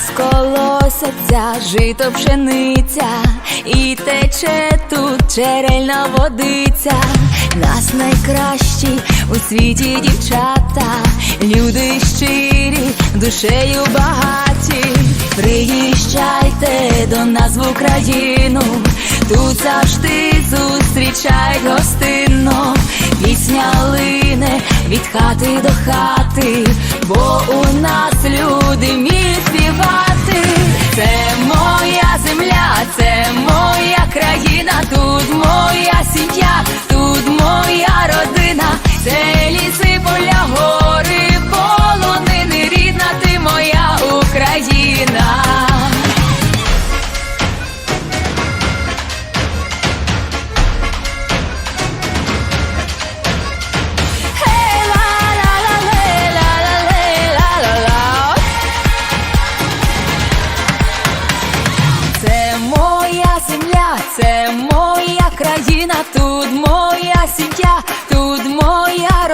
Нас жито пшениця, і тече тут черельна водиця. Нас найкращі у світі дівчата, люди щирі, душею багаті. Приїжджайте до нас в Україну, тут завжди зустрічають гостинно. Пісня лине від хати до хати, бо у це моя країна, тут моя сім'я, тут моя.